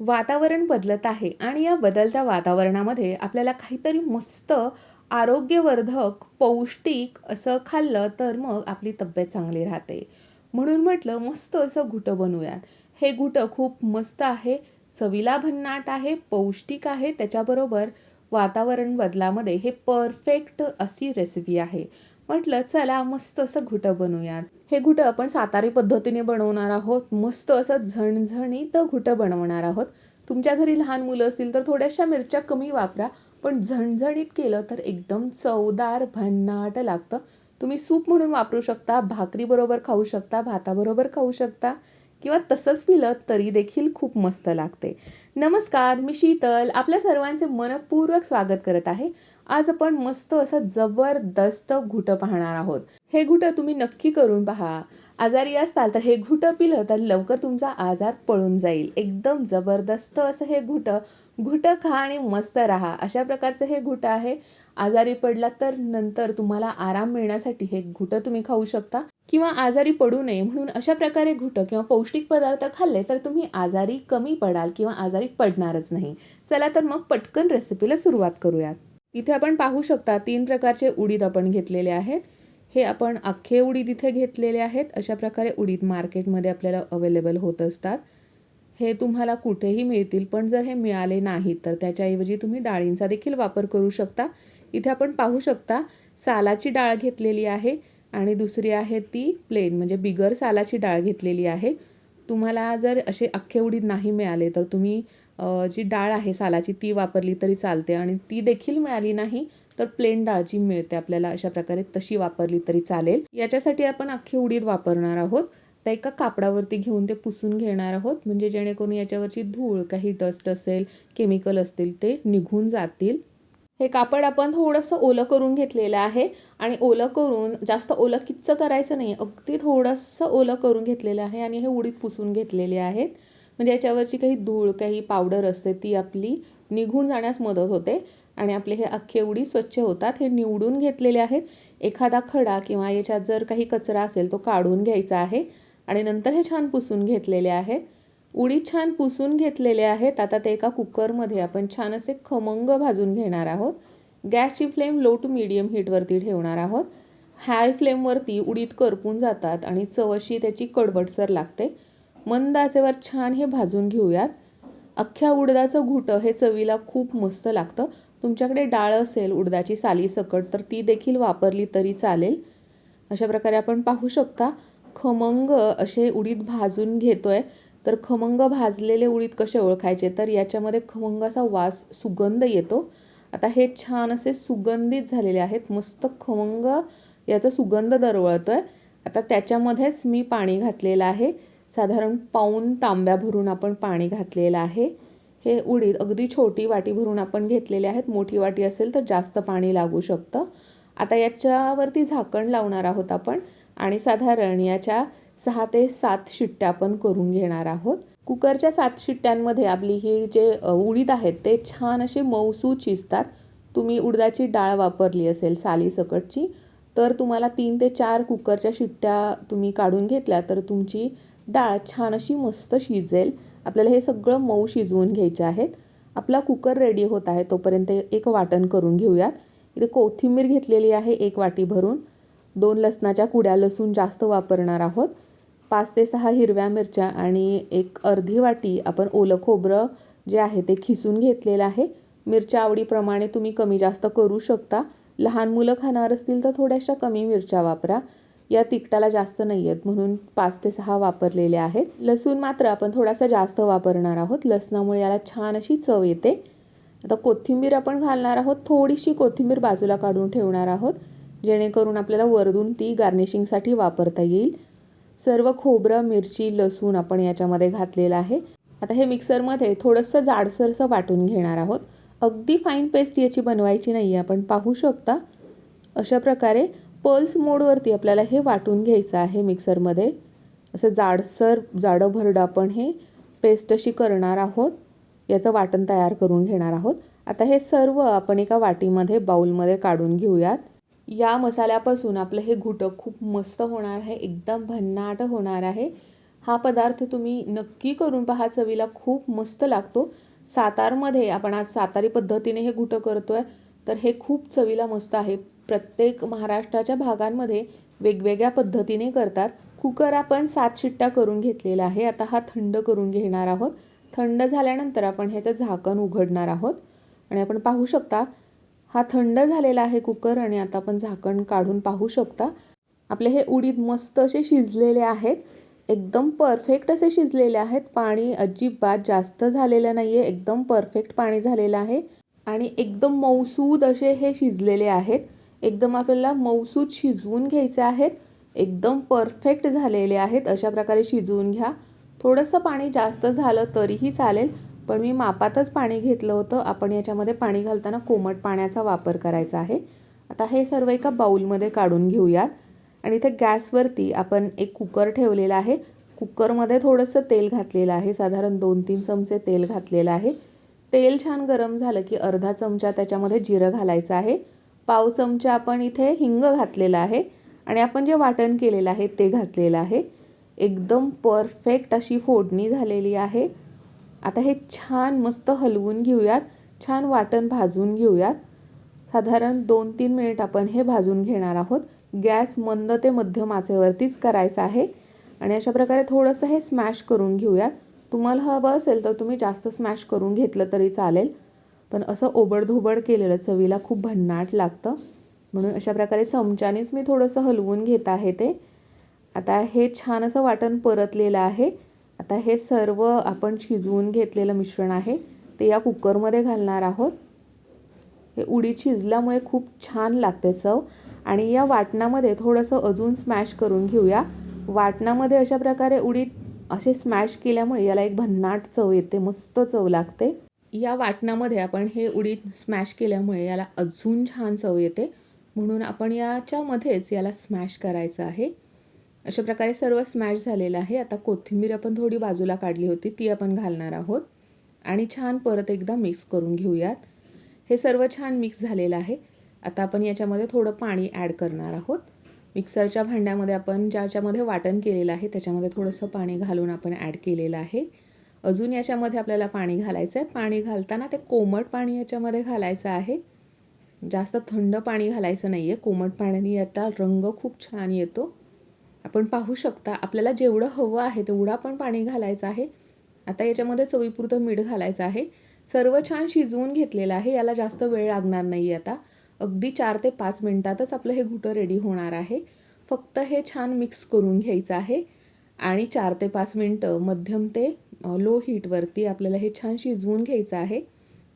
वातावरण बदलत आहे आणि या बदलत्या वातावरणामध्ये आपल्याला काहीतरी मस्त आरोग्यवर्धक पौष्टिक असं खाल्लं तर मग आपली तब्येत चांगली राहते. म्हणून म्हटलं मस्त असं घुटं बनवूयात. हे घुटं खूप मस्त आहे चवीला भन्नाट आहे पौष्टिक आहे त्याच्याबरोबर वातावरण बदलामध्ये हे परफेक्ट अशी रेसिपी आहे. म्हटलं चला मस्त असं घुटं बनवूयात. हे घुटं आपण सातारी पद्धतीने बनवणार आहोत. मस्त असं झणझणीत घुटं बनवणार आहोत. तुमच्या घरी लहान मुलं असतील तर थोड्याशा मिरच्या कमी वापरा पण झणझणीत केलं तर एकदम चवदार भन्नाट लागतं. तुम्ही सूप म्हणून वापरू शकता भाकरीबरोबर खाऊ शकता भाताबरोबर खाऊ शकता किंवा तसंच पिलं तरी देखील खूप मस्त लागते. नमस्कार मी शीतल. आपल्या सर्वांचे मनपूर्वक स्वागत करत आहे. आज आपण मस्त असं जबरदस्त घुटं पाहणार आहोत. हे घुटं तुम्ही नक्की करून पहा. आजारी असताल तर हे घुटं पिलं तर लवकर तुमचा आजार पळून जाईल. एकदम जबरदस्त असं हे घुटं. घुटं खा आणि मस्त राहा. अशा प्रकारचं हे घुटं आहे. आजारी पडला तर नंतर तुम्हाला आराम मिळण्यासाठी हे घुटं तुम्ही खाऊ शकता किंवा आजारी पडू नये म्हणून अशा प्रकारे घुटं किंवा पौष्टिक पदार्थ खाल्ले तर तुम्ही आजारी कमी पडाल किंवा आजारी पडणारच नाही. चला तर मग पटकन रेसिपीला सुरुवात करूयात. इथे आपण पाहू शकता तीन प्रकारचे उडीद आपण घेतलेले आहेत. हे आपण अख्खे उडीद इथे घेतलेले आहेत. अशा प्रकारे उडीद मार्केटमध्ये आपल्याला अवेलेबल होत असतात. हे तुम्हाला कुठेही मिळतील पण जर हे मिळाले नाहीत तर त्याच्याऐवजी तुम्ही डाळींचा देखील वापर करू शकता. इथे आपण पाहू शकता सालाची डाळ घेतलेली आहे आणि दुसरी आहे ती प्लेन म्हणजे बिगर सालाची डाळ घेतलेली आहे. तुम्हाला जर असे अख्खे उडीद नाही मिळाले तर तुम्ही जी डाळ आहे सालाची ती वापरली तरी चालते आणि ती देखील मिळाली नाही तर प्लेन डाळ जी मिळते आपल्याला अशा प्रकारे तशी वापरली तरी चालेल. याच्यासाठी आपण अख्खी उडीद वापरणार आहोत. त्या एका कापडावरती घेऊन ते पुसून घेणार आहोत. म्हणजे जेणेकरून याच्यावरची धूळ काही डस्ट असेल केमिकल असतील ते निघून जातील. हे कापड आपण थोडंसं ओलं करून घेतलेलं आहे आणि ओलं करून जास्त ओलं किच्च करायचं नाही अगदी थोडंसं ओलं करून घेतलेलं आहे आणि हे उडीद पुसून घेतलेले आहेत. म्हणजे याच्यावरची काही धूळ काही पावडर असते ती आपली निघून जाण्यास मदत होते. आणि आपले हे अख्खे उडी स्वच्छ होतात हे निवडून घेतलेले आहेत. एखादा खडा किंवा याच्यात जर काही कचरा असेल तो काढून घ्यायचा आहे आणि नंतर हे छान पुसून घेतलेले आहेत. उडी छान पुसून घेतलेले आहेत. आता ते एका कुकरमध्ये आपण छान असे खमंग भाजून घेणार आहोत. गॅसची फ्लेम लो टू मिडियम हीटवरती ठेवणार आहोत. हाय फ्लेमवरती उडीत करपून जातात आणि चवशी त्याची कडबडसर लागते. मंद आचेवर छान हे भाजून घेऊयात. अख्ख्या उडदाचं घुटं हे चवीला खूप मस्त लागतं. तुमच्याकडे डाळ असेल उडदाची साली सकट तर ती देखील वापरली तरी चालेल. अशा प्रकारे आपण पाहू शकता खमंग असे उडीद भाजून घेतो आहे तर खमंग भाजलेले उडीद कसे ओळखायचे? तर याच्यामध्ये खमंग असा वास सुगंध येतो. आता हे छान असे सुगंधित झालेले आहेत. मस्त खमंग याचा सुगंध दरवळतो आहे आता त्याच्यामध्येच मी पाणी घातलेलं आहे. साधारण पाऊन तांब्या भरून आपण पाणी घातलेलं आहे. हे उडीद अगदी छोटी वाटी भरून आपण घेतलेले आहेत. मोठी वाटी असेल तर जास्त पाणी लागू शकतं. आता याच्यावरती झाकण लावणार आहोत आपण आणि साधारण याच्या सहा ते सात शिट्ट्या आपण करून घेणार आहोत. कुकरच्या सात शिट्ट्यांमध्ये आपली ही जे उडीद आहेत ते छान असे मऊसू चिजतात. तुम्ही उडदाची डाळ वापरली असेल सालीसकटची तर तुम्हाला तीन ते चार कुकरच्या शिट्ट्या तुम्ही काढून घेतल्या तर तुमची डाळ छान अशी मस्त शिजेल. आपल्याला हे सगळं मऊ शिजवून घ्यायचे आहेत. आपला कुकर रेडी होत आहे. तोपर्यंत एक वाटण करून घेऊयात. इथे कोथिंबीर घेतलेली आहे एक वाटी भरून. दोन लसणाच्या कुड्या लसूण जास्त वापरणार आहोत. पाच ते सहा हिरव्या मिरच्या आणि एक अर्धी वाटी आपण ओलं खोबरं जे आहे ते खिसून घेतलेलं आहे. मिरच्या आवडीप्रमाणे तुम्ही कमी जास्त करू शकता. लहान मुलं खाणार असतील तर थोड्याशा कमी मिरच्या वापरा. या तिखटाला जास्त नाही आहेत म्हणून पाच ते सहा वापरलेले आहेत. लसूण मात्र आपण थोडासा जास्त वापरणार आहोत. लसणामुळे याला छान अशी चव येते. आता कोथिंबीर आपण घालणार आहोत. थोडीशी कोथिंबीर बाजूला काढून ठेवणार आहोत जेणेकरून आपल्याला वरदून ती गार्निशिंगसाठी वापरता येईल. सर्व खोबरं मिरची लसूण आपण याच्यामध्ये घातलेलं आहे. आता हे मिक्सरमध्ये थोडंसं जाडसरसं वाटून घेणार आहोत. अगदी फाईन पेस्ट याची बनवायची नाही आहे आपण पाहू शकता. अशा प्रकारे पल्स मोडवरती आपल्याला हे वाटून घ्यायचं आहे मिक्सरमध्ये. असं जाडसर जाडं भरडं आपण हे पेस्ट अशी करणार आहोत. याचं वाटण तयार करून घेणार आहोत. आता हे सर्व आपण एका वाटीमध्ये बाऊलमध्ये काढून घेऊयात. या मसाल्यापासून आपलं हे घुटं खूप मस्त होणार आहे. एकदम भन्नाट होणार आहे. हा पदार्थ तुम्ही नक्की करून पहा. चवीला खूप मस्त लागतो. सातारमध्ये आपण आज सातारी पद्धतीने हे घुटं करतो आहे तर हे खूप चवीला मस्त आहे. प्रत्येक महाराष्ट्राच्या भागांमध्ये वेगवेगळ्या पद्धतीने करतात. कुकर आपण सात शिट्ट्या करून घेतलेला आहे. आता हा थंड करून घेणार आहोत. थंड झाल्यानंतर आपण ह्याचं झाकण उघडणार आहोत. आणि आपण पाहू शकता हा थंड झालेला आहे कुकर आणि आता आपण झाकण काढून पाहू शकता. आपले हे उडीद मस्त असे शिजलेले आहेत. एकदम परफेक्ट असे शिजलेले आहेत. पाणी अजिबात जास्त झालेलं नाही आहे एकदम परफेक्ट पाणी झालेलं आहे. आणि एकदम मौसूद असे हे शिजलेले आहेत. एकदम आपल्याला मौसूद शिजवून घ्यायचे आहेत. एकदम परफेक्ट झालेले आहेत. अशा प्रकारे शिजवून घ्या. थोडंसं पाणी जास्त झालं तरीही चालेल. पण मी मापातच पाणी घेतलं होतं. आपण याच्यामध्ये पाणी घालताना कोमट पाण्याचा वापर करायचा आहे. आता हे सर्व एका बाऊलमध्ये काढून घेऊयात. आणि इथे गॅसवरती आपण एक कुकर ठेवलेला आहे. कुकरमध्ये थोडंसं तेल घातलेलं आहे. साधारण दोन तीन चमचे तेल घातलेलं आहे. तेल छान गरम झालं की अर्धा चमचा त्याच्यामध्ये जिरं घालायचं आहे. पाव चमचा आपण इथे हिंग घातलेला आहे आणि आपण जे वाटण केलेलं आहे ते घातलेलं आहे. एकदम परफेक्ट अशी फोडणी झालेली आहे. आता हे छान मस्त हलवून घेऊयात. छान वाटण भाजून घेऊयात. साधारण दोन तीन मिनिट आपण हे भाजून घेणार आहोत. गॅस मंद ते मध्यम आचेवरतीच करायचं आहे. आणि अशा प्रकारे थोडंसं हे स्मॅश करून घेऊयात. तुम्हाला हवं असेल तर तुम्ही जास्त स्मॅश करून घेतलं तरी चालेल. पण असं ओबडधोबड केलेलं चवीला खूप भन्नाट लागतं. म्हणून अशा प्रकारे चमच्यानेच मी थोडंसं हलवून घेत आहे ते. आता हे छान असं वाटण परतलेलं आहे. आता हे सर्व आपण शिजवून घेतलेलं मिश्रण आहे ते या कुकरमध्ये घालणार आहोत. हे उडी शिजल्यामुळे खूप छान लागते चव. आणि या वाटणामध्ये थोडंसं अजून स्मॅश करून घेऊया. वाटणामध्ये अशा प्रकारे उडीद असे स्मॅश केल्यामुळे याला एक भन्नाट चव येते मस्त चव लागते. या वाटणामध्ये आपण हे उडीद स्मॅश केल्यामुळे याला अजून छान चव येते. म्हणून आपण याच्यामध्येच याला स्मॅश करायचं आहे. अशा प्रकारे सर्व स्मॅश झालेलं आहे. आता कोथिंबीर आपण थोडी बाजूला काढली होती ती आपण घालणार आहोत. आणि छान परत एकदा मिक्स करून घेऊयात. हे सर्व छान मिक्स झालेलं आहे. आता आपण याच्यामध्ये थोडं पाणी ॲड करणार आहोत. मिक्सरच्या भांड्यामध्ये आपण ज्याच्यामध्ये वाटण केलेलं आहे त्याच्यामध्ये थोडंसं पाणी घालून आपण ॲड केलेलं आहे. अजून याच्यामध्ये आपल्याला पाणी घालायचं आहे पाणी घालताना ते कोमट पाणी याच्यामध्ये घालायचं आहे. जास्त थंड पाणी घालायचं नाही आहे कोमट पाण्याने याचा रंग खूप छान येतो. आपण पाहू शकता आपल्याला जेवढं हवं आहे तेवढं पण पाणी घालायचं आहे. आता याच्यामध्ये चवीपुरतं मीठ घालायचं आहे. सर्व छान शिजवून घेतलेलं आहे. याला जास्त वेळ लागणार नाही आता. अगदी चार ते पाच मिनटातच आपलं हे घुटं रेडी होणार आहे. फक्त हे छान मिक्स करून घ्यायचं आहे. आणि चार ते पाच मिनटं मध्यम ते लो हीटवरती आपल्याला हे छान शिजवून घ्यायचं आहे.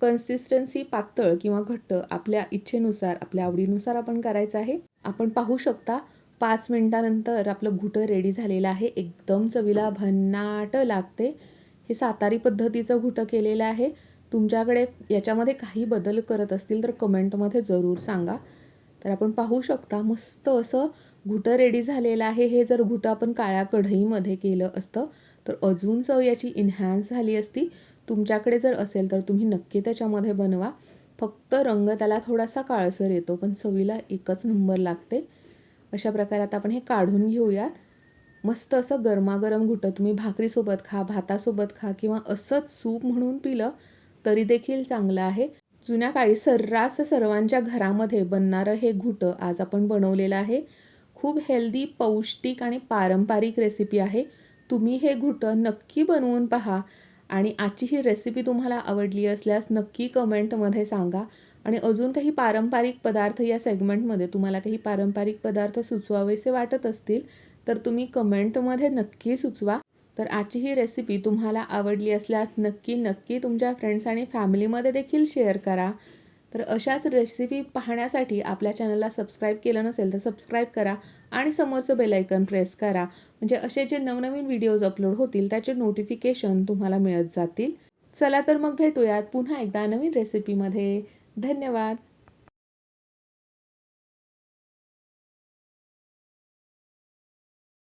कन्सिस्टन्सी पातळ किंवा घट्ट आपल्या इच्छेनुसार आपल्या आवडीनुसार आपण करायचं आहे. आपण पाहू शकता पाच मिनटानंतर आपलं घुटं रेडी झालेलं आहे. एकदम चवीला भन्नाट लागते. हे सातारी पद्धतीचं घुटं केलेलं आहे. तुमच्याकडे याच्यामध्ये काही बदल करत असतील तर कमेंटमध्ये जरूर सांगा. तर आपण पाहू शकता मस्त असं घुटं रेडी झालेलं आहे. हे जर घुटं आपण काळ्या कढईमध्ये केलं असतं तर अजून चव याची इन्हॅन्स झाली असती तुमच्याकडे जर असेल तर तुम्ही नक्की त्याच्यामध्ये बनवा. फक्त रंग त्याला थोडासा काळसर येतो पण चवीला एकच नंबर लागते. अशा प्रकारे आता आपण हे काढून घेऊयात. मस्त असं गरमागरम घुटं तुम्ही भाकरीसोबत खा भातासोबत खा किंवा असंच सूप म्हणून पिलं तरी देखील चांगलं आहे. जुन्या काळी सर्रास सर्वांच्या घरामध्ये बनणारं हे घुटं आज आपण बनवलेलं आहे. खूप हेल्दी पौष्टिक आणि पारंपरिक रेसिपी आहे. तुम्ही हे घुटं नक्की बनवून पहा आणि आजची ही रेसिपी तुम्हाला आवडली असल्यास नक्की कमेंटमध्ये सांगा. आणि अजून काही पारंपरिक पदार्थ या सेगमेंटमध्ये तुम्हाला काही पारंपरिक पदार्थ सुचवावेसे वाटत असतील तर तुम्ही कमेंटमध्ये नक्की सुचवा. तर आजची ही रेसिपी तुम्हाला आवडली असल्यास नक्की नक्की तुमच्या फ्रेंड्स आणि फॅमिलीमध्ये देखील शेअर करा. तर अशाच रेसिपी पाहण्यासाठी आपल्या चॅनलला सबस्क्राईब केलं नसेल तर सबस्क्राईब करा आणि समोरचं बेलायकन प्रेस करा. म्हणजे असे जे नवनवीन व्हिडिओज अपलोड होतील त्याचे नोटिफिकेशन तुम्हाला मिळत जातील. चला तर मग भेटूयात पुन्हा एकदा नवीन रेसिपीमध्ये धन्यवाद.